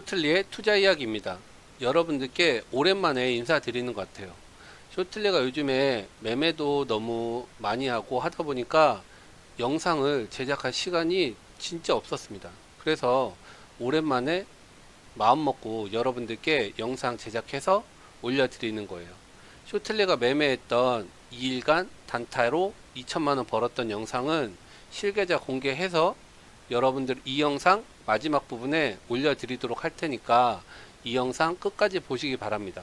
쇼틀리의 투자 이야기입니다. 여러분들께 오랜만에 인사드리는 것 같아요. 쇼틀리가 요즘에 매매도 너무 많이 하고 하다 보니까 영상을 제작할 시간이 진짜 없었습니다. 그래서 오랜만에 마음 먹고 여러분들께 영상 제작해서 올려드리는 거예요. 쇼틀리가 매매했던 2일간 단타로 2천만원 벌었던 영상은 실계좌 공개해서 여러분들 이 영상 마지막 부분에 올려드리도록 할 테니까 이 영상 끝까지 보시기 바랍니다.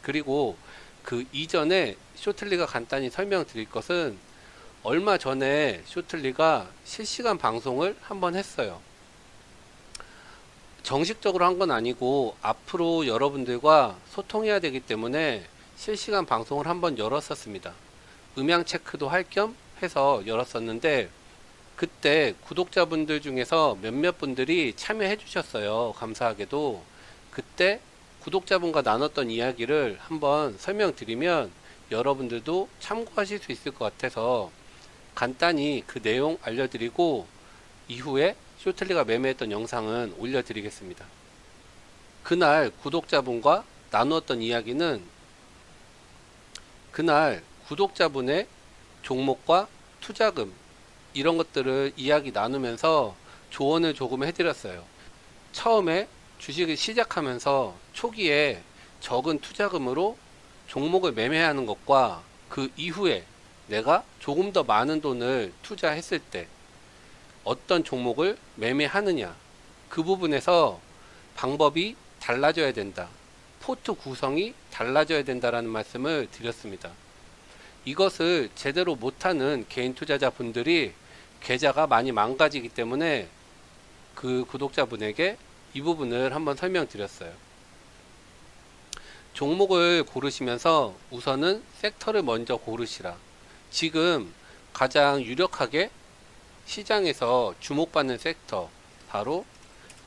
그리고 그 이전에 쇼틀리가 간단히 설명드릴 것은 얼마 전에 쇼틀리가 실시간 방송을 한번 했어요. 정식적으로 한 건 아니고 앞으로 여러분들과 소통해야 되기 때문에 실시간 방송을 한번 열었었습니다. 음향 체크도 할 겸 해서 열었었는데 그때 구독자분들 중에서 몇몇 분들이 참여해 주셨어요. 감사하게도 그때 구독자분과 나눴던 이야기를 한번 설명드리면 여러분들도 참고하실 수 있을 것 같아서 간단히 그 내용 알려드리고 이후에 쇼틀리가 매매했던 영상은 올려드리겠습니다. 그날 구독자분과 나누었던 이야기는 그날 구독자분의 종목과 투자금 이런 것들을 이야기 나누면서 조언을 조금 해드렸어요. 처음에 주식을 시작하면서 초기에 적은 투자금으로 종목을 매매하는 것과 그 이후에 내가 조금 더 많은 돈을 투자했을 때 어떤 종목을 매매하느냐 그 부분에서 방법이 달라져야 된다. 포트 구성이 달라져야 된다라는 말씀을 드렸습니다. 이것을 제대로 못하는 개인 투자자 분들이 계좌가 많이 망가지기 때문에 그 구독자분에게 이 부분을 한번 설명드렸어요. 종목을 고르시면서 우선은 섹터를 먼저 고르시라. 지금 가장 유력하게 시장에서 주목받는 섹터, 바로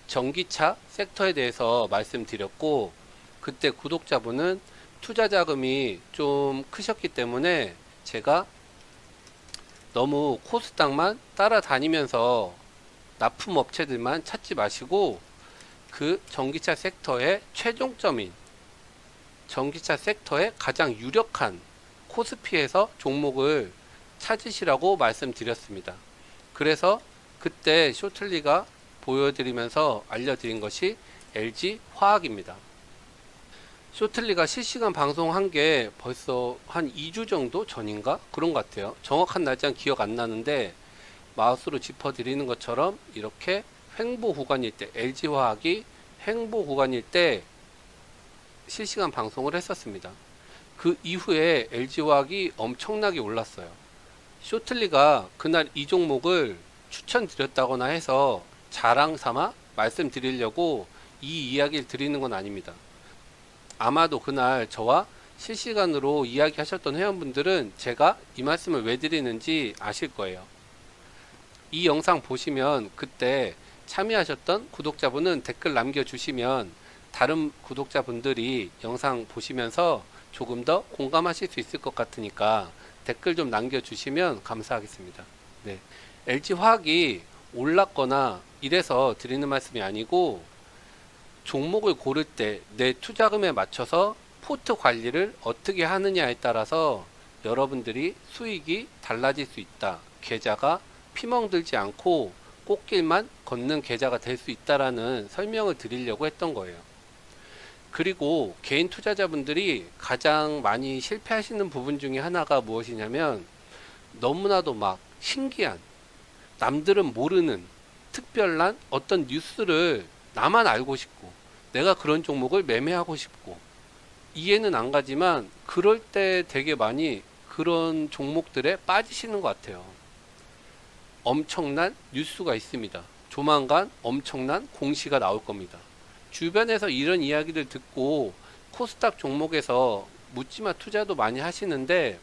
전기차 섹터에 대해서 말씀드렸고, 그때 구독자분은 투자 자금이 좀 크셨기 때문에 제가 너무 코스닥만 따라다니면서 납품 업체들만 찾지 마시고 그 전기차 섹터의 최종점인 전기차 섹터의 가장 유력한 코스피에서 종목을 찾으시라고 말씀드렸습니다. 그래서 그때 쇼틀리가 보여드리면서 알려드린 것이 LG 화학입니다. 쇼틀리가 실시간 방송한 게 벌써 한 2주 정도 전인가? 그런 것 같아요. 정확한 날짜는 기억 안 나는데 마우스로 짚어드리는 것처럼 이렇게 횡보 구간일 때 LG화학이 횡보 구간일 때 실시간 방송을 했었습니다. 그 이후에 LG화학이 엄청나게 올랐어요. 쇼틀리가 그날 이 종목을 추천드렸다거나 해서 자랑 삼아 말씀드리려고 이 이야기를 드리는 건 아닙니다. 아마도 그날 저와 실시간으로 이야기하셨던 회원분들은 제가 이 말씀을 왜 드리는지 아실 거예요. 이 영상 보시면 그때 참여하셨던 구독자분은 댓글 남겨주시면 다른 구독자분들이 영상 보시면서 조금 더 공감하실 수 있을 것 같으니까 댓글 좀 남겨주시면 감사하겠습니다. 네. LG 화학이 올랐거나 이래서 드리는 말씀이 아니고 종목을 고를 때 내 투자금에 맞춰서 포트 관리를 어떻게 하느냐에 따라서 여러분들이 수익이 달라질 수 있다. 계좌가 피멍들지 않고 꽃길만 걷는 계좌가 될 수 있다라는 설명을 드리려고 했던 거예요. 그리고 개인 투자자분들이 가장 많이 실패하시는 부분 중에 하나가 무엇이냐면 너무나도 막 신기한 남들은 모르는 특별한 어떤 뉴스를 나만 알고 싶고 내가 그런 종목을 매매하고 싶고 이해는 안 가지만 그럴 때 되게 많이 그런 종목들에 빠지시는 것 같아요. 엄청난 뉴스가 있습니다. 조만간 엄청난 공시가 나올 겁니다. 주변에서 이런 이야기를 듣고 코스닥 종목에서 묻지마 투자도 많이 하시는데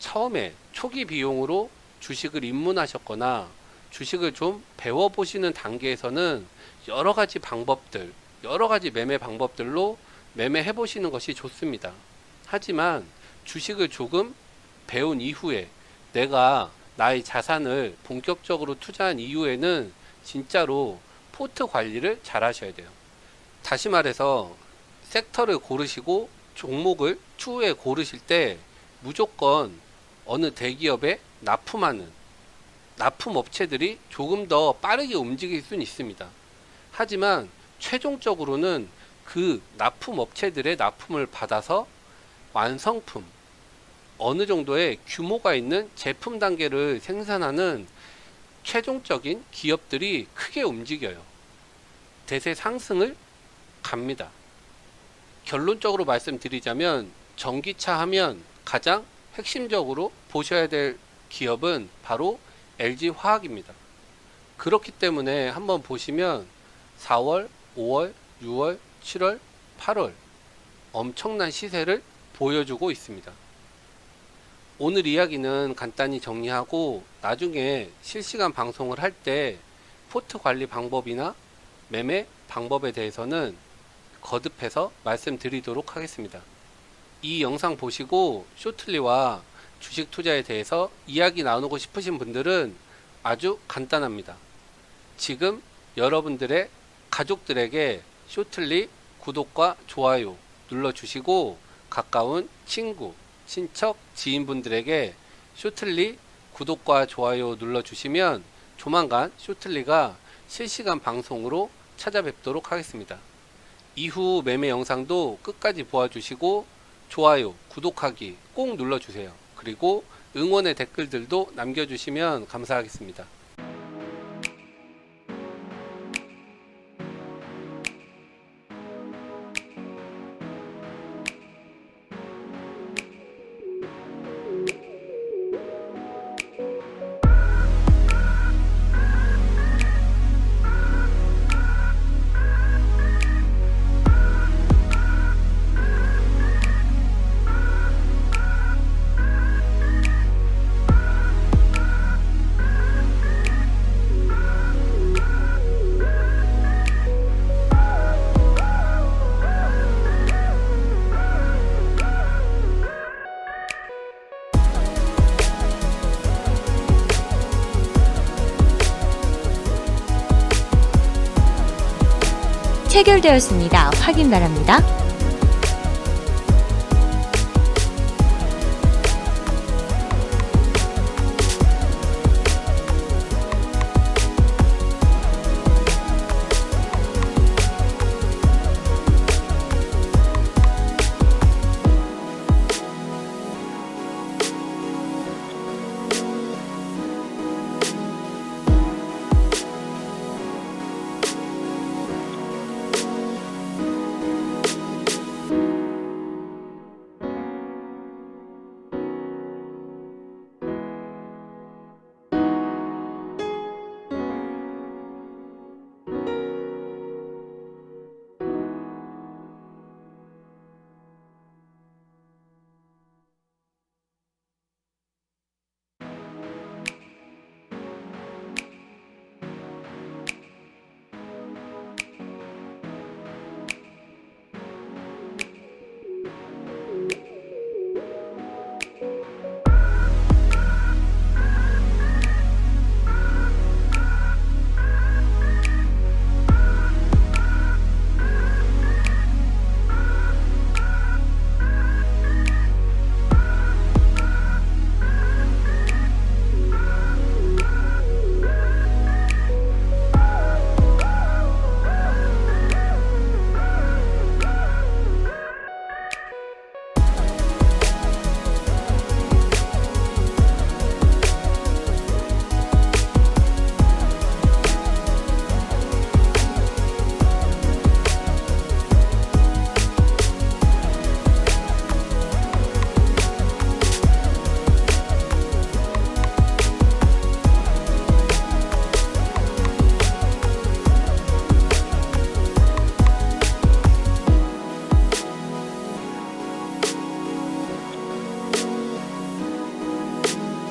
처음에 초기 비용으로 주식을 입문하셨거나 주식을 좀 배워보시는 단계에서는 여러 가지 방법들, 여러 가지 매매 방법들로 매매해 보시는 것이 좋습니다. 하지만 주식을 조금 배운 이후에 내가 나의 자산을 본격적으로 투자한 이후에는 진짜로 포트 관리를 잘 하셔야 돼요. 다시 말해서 섹터를 고르시고 종목을 추후에 고르실 때 무조건 어느 대기업에 납품하는 납품 업체들이 조금 더 빠르게 움직일 수는 있습니다. 하지만 최종적으로는 그 납품 업체들의 납품을 받아서 완성품 어느 정도의 규모가 있는 제품 단계를 생산하는 최종적인 기업들이 크게 움직여요. 대세 상승을 갑니다. 결론적으로 말씀드리자면 전기차 하면 가장 핵심적으로 보셔야 될 기업은 바로 LG 화학입니다. 그렇기 때문에 한번 보시면 4월, 5월, 6월, 7월, 8월 엄청난 시세를 보여주고 있습니다. 오늘 이야기는 간단히 정리하고 나중에 실시간 방송을 할 때 포트 관리 방법이나 매매 방법에 대해서는 거듭해서 말씀드리도록 하겠습니다. 이 영상 보시고 쇼틀리와 주식 투자에 대해서 이야기 나누고 싶으신 분들은 아주 간단합니다. 지금 여러분들의 가족들에게 쇼틀리 구독과 좋아요 눌러주시고 가까운 친구, 친척, 지인분들에게 쇼틀리 구독과 좋아요 눌러주시면 조만간 쇼틀리가 실시간 방송으로 찾아뵙도록 하겠습니다. 이후 매매 영상도 끝까지 보아주시고 좋아요, 구독하기 꼭 눌러주세요. 그리고 응원의 댓글들도 남겨주시면 감사하겠습니다. 체결되었습니다. 확인 바랍니다.